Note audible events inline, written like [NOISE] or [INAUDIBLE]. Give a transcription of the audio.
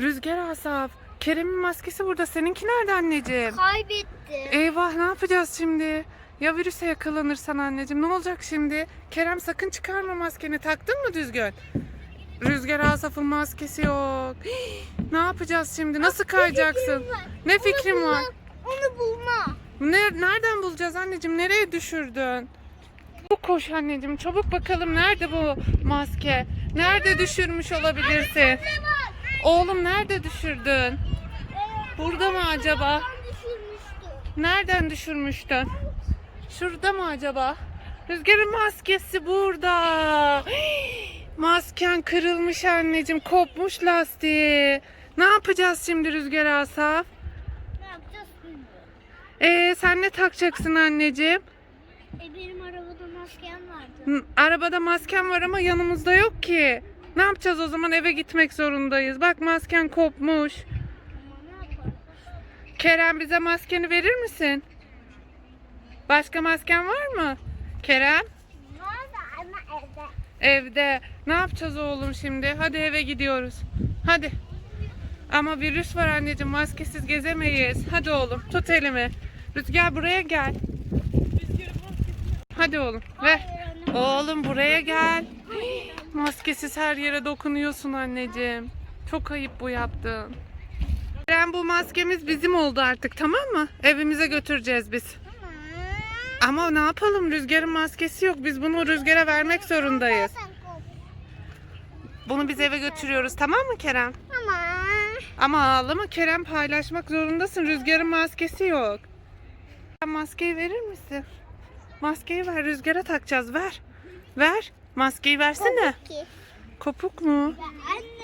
Rüzgar Asaf. Kerem'in maskesi burada. Seninki nerede anneciğim? Kaybettim. Eyvah ne yapacağız şimdi? Ya virüse yakalanırsan anneciğim ne olacak şimdi? Kerem sakın çıkarma maskeni. Taktın mı düzgün? Rüzgar Asaf'ın maskesi yok. Hii, [GASPS] ne yapacağız şimdi? Nasıl kayacaksın? fikrim var. Ne fikrin var? Onu bulma. Ne, nereden bulacağız anneciğim? Nereye düşürdün? Çabuk koş anneciğim. Çabuk bakalım nerede bu maske? Nerede düşürmüş olabilirsin? Oğlum nerede düşürdün? Burada mı acaba? Nereden düşürmüştün? Şurada mı acaba? Rüzgarın maskesi burada. Hii, [GASPS] Masken kırılmış anneciğim. Kopmuş lastiği. Ne yapacağız şimdi Rüzgar Asaf? Ne yapacağız bilmiyorum. Ee, sen ne takacaksın anneciğim? E benim arabada maskem vardı. Arabada masken var ama yanımızda yok ki. Ne yapacağız o zaman eve gitmek zorundayız. Bak masken kopmuş. Kerem bize maskeni verir misin? Başka masken var mı? Kerem evde. Ne yapacağız oğlum şimdi? Hadi eve gidiyoruz. Hadi. Ama virüs var anneciğim maskesiz gezemeyiz. Hadi oğlum tut elimi. Rüzgar buraya gel. Hadi oğlum ver. Oğlum buraya gel. Maskesiz her yere dokunuyorsun anneciğim. Çok ayıp bu yaptığın. Eren bu maskemiz bizim oldu artık tamam mı? Evimize götüreceğiz biz. Ama ne yapalım rüzgarın maskesi yok. Biz bunu rüzgara vermek zorundayız. Bunu biz eve götürüyoruz tamam mı Kerem? Tamam. Ama ağlama Kerem paylaşmak zorundasın. Rüzgarın maskesi yok. Maskeyi verir misin? Maskeyi ver rüzgara takacağız ver. Ver. Maskeyi versene. Kopuk mu? Anne